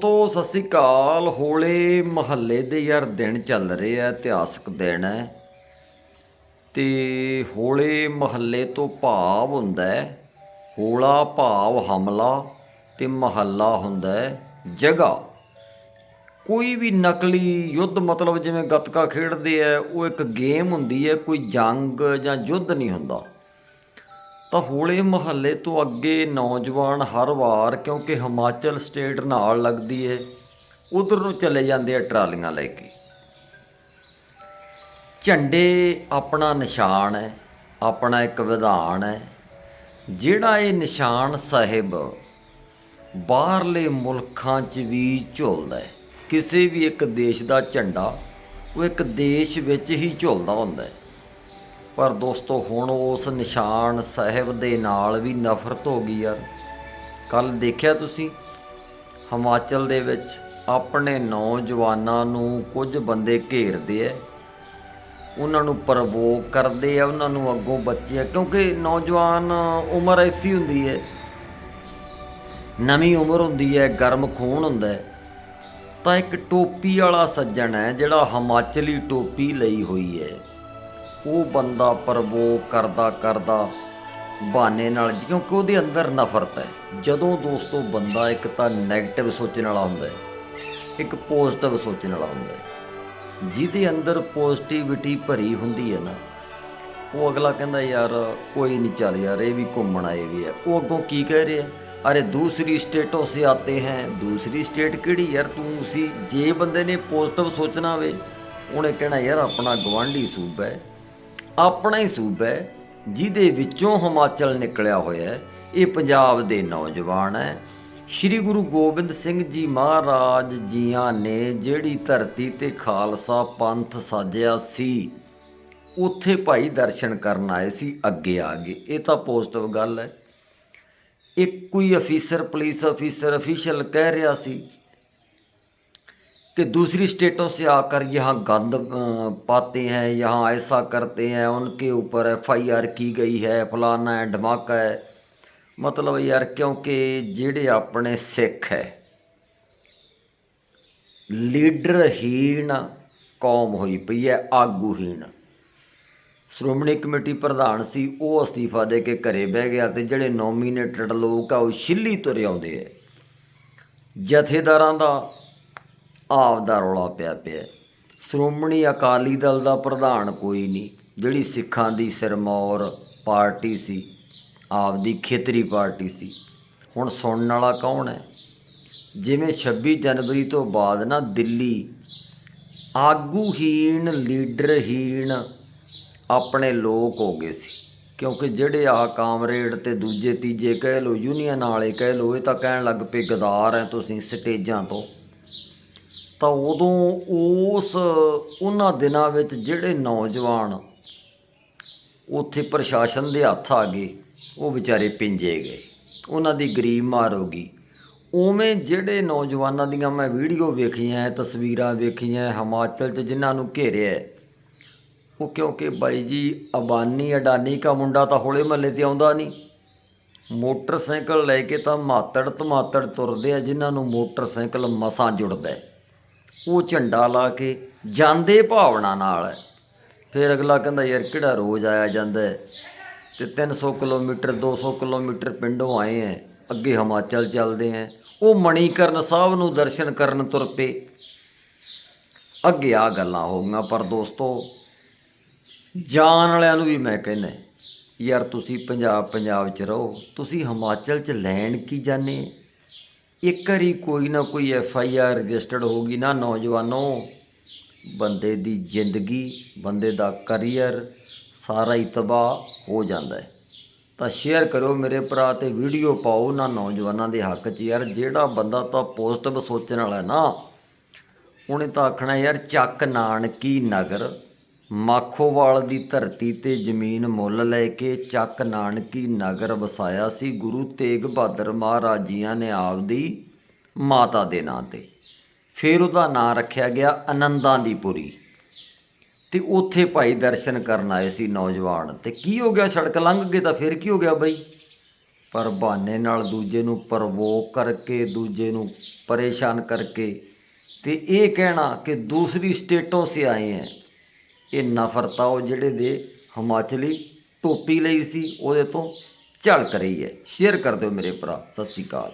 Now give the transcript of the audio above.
ਤੋ ਸਤਿ ਸ੍ਰੀ ਅਕਾਲ। ਹੋਲੇ ਮਹੱਲੇ ਦੇ ਯਾਰ ਦਿਨ ਚੱਲ ਰਹੇ ਆ, ਇਤਿਹਾਸਕ ਦਿਨ ਹੈ। ਤੇ ਹੋਲੇ ਮਹੱਲੇ ਤੋਂ ਭਾਵ ਹੁੰਦਾ ਹੈ, ਹੋਲਾ, ਭਾਵ, ਹਮਲਾ ਤੇ ਮਹੱਲਾ ਹੁੰਦਾ ਹੈ, ਜਗ੍ਹਾ। ਕੋਈ ਵੀ ਨਕਲੀ ਯੁੱਧ, ਮਤਲਬ ਜਿਵੇਂ ਗੱਤਕਾ ਖੇਡਦੇ ਆ, ਉਹ ਇੱਕ ਗੇਮ ਹੁੰਦੀ ਹੈ, ਕੋਈ ਜੰਗ ਜਾਂ ਯੁੱਧ ਨਹੀਂ ਹੁੰਦਾ। ਤਾਂ ਹੋਲੇ ਮਹੱਲੇ ਤੋਂ ਅੱਗੇ ਨੌਜਵਾਨ ਹਰ ਵਾਰ ਕਿਉਂਕਿ ਹਿਮਾਚਲ ਸਟੇਟ ਨਾਲ ਲੱਗਦੀ ਹੈ ਉਧਰ ਨੂੰ ਚਲੇ ਜਾਂਦੇ ਆ ਟਰਾਲੀਆਂ ਲੈ ਕੇ। ਝੰਡੇ ਆਪਣਾ ਨਿਸ਼ਾਨ ਹੈ, ਆਪਣਾ ਇੱਕ ਵਿਧਾਨ ਹੈ, ਜਿਹੜਾ ਇਹ ਨਿਸ਼ਾਨ ਸਾਹਿਬ ਬਾਹਰਲੇ ਮੁਲਕਾਂ 'ਚ ਵੀ ਝੁਲਦਾ ਹੈ। ਕਿਸੇ ਵੀ ਇੱਕ ਦੇਸ਼ ਦਾ ਝੰਡਾ, ਉਹ ਇੱਕ ਦੇਸ਼ ਵਿੱਚ ਹੀ ਝੁਲਦਾ ਹੁੰਦਾ ਹੈ। ਪਰ ਦੋਸਤੋ, ਹੁਣ ਉਸ ਨਿਸ਼ਾਨ ਸਾਹਿਬ ਦੇ ਨਾਲ ਵੀ ਨਫ਼ਰਤ ਹੋ ਗਈ ਯਾਰ। ਕੱਲ ਦੇਖਿਆ ਤੁਸੀਂ? ਹਿਮਾਚਲ ਦੇ ਵਿੱਚ ਆਪਣੇ ਨੌਜਵਾਨਾਂ ਨੂੰ ਕੁਝ ਬੰਦੇ ਘੇਰਦੇ ਐ। ਉਹਨਾਂ ਨੂੰ ਪ੍ਰਵੋਕ ਕਰਦੇ ਆ ਉਹਨਾਂ ਨੂੰ ਅੱਗੋਂ ਬੱਚੇ ਆ ਕਿਉਂਕਿ ਨੌਜਵਾਨ ਉਮਰ ਐਸੀ ਹੁੰਦੀ ਹੈ ਨਵੀਂ ਉਮਰ ਹੁੰਦੀ ਹੈ ਗਰਮ ਖੂਨ ਹੁੰਦਾ ਹੈ ਤਾਂ ਇੱਕ ਟੋਪੀ ਵਾਲਾ ਸੱਜਣ ਹੈ ਜਿਹੜਾ ਹਿਮਾਚਲੀ ਟੋਪੀ ਲਈ ਹੋਈ ਹੈ ਉਹ ਬੰਦਾ ਪ੍ਰਵੋਕ ਕਰਦਾ ਕਰਦਾ ਬਹਾਨੇ ਨਾਲ, ਕਿਉਂਕਿ ਉਹਦੇ ਅੰਦਰ ਨਫ਼ਰਤ ਹੈ। ਜਦੋਂ ਦੋਸਤੋ ਬੰਦਾ ਇੱਕ ਤਾਂ 네ਗੇਟਿਵ ਸੋਚਣ ਵਾਲਾ ਹੁੰਦਾ ਹੈ, ਇੱਕ ਪੋਜ਼ਿਟਿਵ ਸੋਚਣ ਵਾਲਾ ਹੁੰਦਾ ਹੈ। ਜਿਹਦੇ ਅੰਦਰ ਪੋਜ਼ਿਟਿਵਿਟੀ ਭਰੀ ਹੁੰਦੀ ਹੈ ਨਾ, ਉਹ ਅਗਲਾ ਕਹਿੰਦਾ, ਯਾਰ ਕੋਈ ਨਹੀਂ ਚੱਲ ਯਾਰ, ਇਹ ਵੀ ਘੁੰਮਣ ਆਏ ਵੀ ਹੈ ਉਹ ਅੱਗੋਂ ਕੀ ਕਹਿ ਰਿਹਾ? ਅਰੇ ਦੂਸਰੀ ਸਟੇਟੋਂ ਸੇ ਆਤੇ ਹੈ, ਦੂਸਰੀ ਸਟੇਟ ਕਿਹੜੀ ਯਾਰ? ਤੂੰ ਸੀ, ਜੇ ਬੰਦੇ ਨੇ ਪੋਜ਼ਿਟਿਵ ਸੋਚਣਾ ਹੋਵੇ, ਉਹਨੇ ਕਹਿਣਾ, ਯਾਰ ਆਪਣਾ ਗਵਾਂਢੀ ਸੂਬਾ ਹੈ ਆਪਣਾ ਹੀ ਸੂਬਾ ਹੈ, ਜਿਹਦੇ ਵਿੱਚੋਂ ਹਿਮਾਚਲ ਨਿਕਲਿਆ ਹੋਇਆ ਹੈ। ਇਹ ਪੰਜਾਬ ਦੇ ਨੌਜਵਾਨ ਹੈ। ਸ੍ਰੀ ਗੁਰੂ ਗੋਬਿੰਦ ਸਿੰਘ ਜੀ ਮਹਾਰਾਜ ਜੀਆਂ ਨੇ ਜਿਹੜੀ ਧਰਤੀ ਤੇ ਖਾਲਸਾ ਪੰਥ ਸਾਜਿਆ ਸੀ, ਉੱਥੇ ਭਾਈ ਦਰਸ਼ਨ ਕਰਨ ਆਏ ਸੀ, ਅੱਗੇ ਆ ਗਏ। ਇਹ ਤਾਂ ਪੋਜ਼ਿਟਿਵ ਗੱਲ ਹੈ। ਇੱਕ ਕੋਈ ਅਫੀਸਰ ਪੁਲਿਸ ਅਫੀਸਰ ਅਫੀਸ਼ਲ ਕਹਿ ਰਿਹਾ ਸੀ कि दूसरी स्टेटों से आकर यहाँ गंद अ, पाते हैं यहाँ ऐसा करते हैं उनके ऊपर एफ आई आर की गई है फलाना है धमाका है मतलब यार क्योंकि ਜਿਹੜੇ ਆਪਣੇ ਸਿੱਖ ਹੈ ਲੀਡਰਹੀਣ ਕੌਮ ਹੋਈ ਪਈ ਹੈ ਆਗੂਹੀਣ ਸ਼੍ਰੋਮਣੀ ਕਮੇਟੀ ਪ੍ਰਧਾਨ ਸੀ ਉਹ ਅਸਤੀਫਾ ਦੇ ਕੇ ਘਰੇ ਬਹਿ ਗਿਆ ਤੇ ਜਿਹੜੇ ਨੋਮੀਨੇਟਡ ਲੋਕ ਆ ਉਹ ਛਿੱਲੀ ਤੁਰੇ ਆਉਂਦੇ ਆ ਜਥੇਦਾਰਾਂ ਦਾ ਆਪ ਦਾ ਰੌਲਾ ਪਿਆ ਪਿਆ। ਸ਼੍ਰੋਮਣੀ ਅਕਾਲੀ ਦਲ ਦਾ ਪ੍ਰਧਾਨ ਕੋਈ ਨਹੀਂ, ਜਿਹੜੀ ਸਿੱਖਾਂ ਦੀ ਸਿਰਮੌਰ ਪਾਰਟੀ ਸੀ ਆਪ ਦੀ ਖੇਤਰੀ ਪਾਰਟੀ ਸੀ। ਹੁਣ ਸੁਣਨ ਵਾਲਾ ਕੌਣ ਹੈ? ਜਿਵੇਂ 26 ਜਨਵਰੀ ਤੋਂ ਬਾਅਦ ਨਾ ਦਿੱਲੀ, ਆਗੂਹੀਣ, ਲੀਡਰਹੀਣ ਆਪਣੇ ਲੋਕ ਹੋ ਗਏ ਸੀ। ਕਿਉਂਕਿ ਜਿਹੜੇ ਆ ਕਾਮਰੇਡ ਤੇ ਦੂਜੇ ਤੀਜੇ ਕਹਿ ਲੋ ਯੂਨੀਅਨ ਵਾਲੇ ਕਹਿ ਲੋ ਇਹ ਤਾਂ ਕਹਿਣ ਲੱਗ ਪਏ, ਗਦਾਰ ਹੈ ਤੁਸੀਂ ਸਟੇਜਾਂ ਤੋਂ। ਤਾਂ ਉਦੋਂ ਉਸ, ਉਹਨਾਂ ਦਿਨਾਂ ਵਿੱਚ ਜਿਹੜੇ ਨੌਜਵਾਨ ਉੱਥੇ ਪ੍ਰਸ਼ਾਸਨ ਦੇ ਹੱਥ ਆ ਗਏ, ਉਹ ਵਿਚਾਰੇ ਪਿੰਜੇ ਗਏ। ਉਹਨਾਂ ਦੀ ਗਰੀਬ ਮਾਰ ਹੋ ਗਈ। ਉਵੇਂ ਜਿਹੜੇ ਨੌਜਵਾਨਾਂ ਦੀਆਂ ਮੈਂ ਵੀਡੀਓ ਵੇਖੀਆਂ, ਤਸਵੀਰਾਂ ਵੇਖੀਆਂ, ਹਿਮਾਚਲ 'ਚ ਜਿਨ੍ਹਾਂ ਨੂੰ ਘੇਰਿਆ ਉਹ ਕਿਉਂਕਿ ਬਾਈ ਜੀ ਅਬਾਨੀ ਅਡਾਨੀ ਕਾ ਮੁੰਡਾ ਤਾਂ ਹੋਲੇ ਮਹੱਲੇ ਤੇ ਆਉਂਦਾ ਨਹੀਂ। ਮੋਟਰਸਾਈਕਲ ਲੈ ਕੇ ਤਾਂ ਮਾਤੜ ਧਮਾਤੜ ਤੁਰਦੇ ਆ, ਜਿਨ੍ਹਾਂ ਨੂੰ ਮੋਟਰਸਾਈਕਲ ਮਸਾਂ ਜੁੜਦਾ ਹੈ। ਉਹ ਝੰਡਾ ਲਾ ਕੇ ਜਾਂਦੇ ਭਾਵਨਾ ਨਾਲ। ਫਿਰ ਅਗਲਾ ਕਹਿੰਦਾ, ਯਾਰ, ਕਿਹੜਾ ਰੋਜ਼ ਆਇਆ ਜਾਂਦਾ ਹੈ? ਤੇ 300 ਕਿਲੋਮੀਟਰ 200 ਕਿਲੋਮੀਟਰ ਪਿੰਡੋਂ ਆਏ ਹੈ। ਅੱਗੇ ਹਿਮਾਚਲ ਚੱਲਦੇ ਹੈ। ਉਹ ਮਣੀਕਰਨ ਸਾਹਿਬ ਨੂੰ ਦਰਸ਼ਨ ਕਰਨ ਤੁਰ ਪਏ। ਅੱਗੇ ਆ ਗੱਲਾਂ ਹੋ ਪਰ ਦੋਸਤੋ, ਜਾਣ ਵਾਲਿਆਂ ਨੂੰ ਵੀ ਮੈਂ ਕਹਿੰਦਾ ਯਾਰ, ਤੁਸੀਂ ਪੰਜਾਬ ਪੰਜਾਬ 'ਚ ਰਹੋ। ਤੁਸੀਂ ਹਿਮਾਚਲ 'ਚ ਲੈਣ ਕੀ ਜਾਣੇ ਇੱਕ ਵਾਰੀ ਕੋਈ ਨਾ ਕੋਈ ਐਫ ਆਈ ਆਰ ਰਜਿਸਟਰਡ ਹੋਗੀ ਨਾ ਨੌਜਵਾਨੋ। ਬੰਦੇ ਦੀ ਜ਼ਿੰਦਗੀ, ਬੰਦੇ ਦਾ ਕਰੀਅਰ ਸਾਰਾ ਹੀ ਤਬਾਹ ਹੋ ਜਾਂਦਾ ਹੈ। ਤਾਂ ਸ਼ੇਅਰ ਕਰੋ ਮੇਰੇ ਭਰਾ ਤੇ ਵੀਡੀਓ ਪਾਓ ਨਾ ਨੌਜਵਾਨਾਂ ਦੇ ਹੱਕ 'ਚ ਯਾਰ। ਜਿਹੜਾ ਬੰਦਾ ਤਾਂ ਪੋਜ਼ਿਟਿਵ ਸੋਚਣ ਵਾਲਾ ਨਾ, ਉਹਨੇ ਤਾਂ ਆਖਣਾ ਯਾਰ ਚੱਕ ਨਾਨਕੀ ਨਗਰ। ਮਾਖੋਵਾਲ ਦੀ ਧਰਤੀ ਤੇ ਜ਼ਮੀਨ ਮੁੱਲ ਲੈ ਕੇ ਚੱਕ ਨਾਨਕੀ ਨਗਰ ਵਸਾਇਆ ਸੀ, ਗੁਰੂ ਤੇਗ ਬਹਾਦਰ ਮਹਾਰਾਜ ਜੀਆਂ ਨੇ ਆਪਦੀ ਮਾਤਾ ਦੇ ਨਾਂ ਤੇ। ਫਿਰ ਉਹਦਾ ਨਾਂ ਰੱਖਿਆ ਗਿਆ ਆਨੰਦਾਂ ਦੀ ਪੁਰੀ ਤੇ ਉੱਥੇ ਭਾਈ ਦਰਸ਼ਨ ਕਰਨ ਆਏ ਸੀ ਨੌਜਵਾਨ। ਤੇ ਕੀ ਹੋ ਗਿਆ? ਸੜਕ ਲੰਘ ਗਏ ਤਾਂ ਫਿਰ ਕੀ ਹੋ ਗਿਆ ਬਈ? ਪਰ ਬਹਾਨੇ ਨਾਲ ਦੂਜੇ ਨੂੰ ਪ੍ਰਵੋਕ ਕਰਕੇ, ਦੂਜੇ ਨੂੰ ਪਰੇਸ਼ਾਨ ਕਰਕੇ ਤੇ ਇਹ ਕਹਿਣਾ ਕਿ ਦੂਸਰੀ ਸਟੇਟੋਂ ਸੇ ਆਏ ਹੈ। ਇਹ ਨਫ਼ਰਤ ਆ ਉਹ ਜਿਹੜੇ ਦੇ ਹਿਮਾਚਲੀ ਟੋਪੀ ਲਈ ਸੀ, ਉਹਦੇ ਤੋਂ ਝਲਕ ਰਹੀ ਹੈ। ਸ਼ੇਅਰ ਕਰ ਦਿਓ ਮੇਰੇ ਭਰਾ, ਸਤਿ ਸ਼੍ਰੀ ਅਕਾਲ।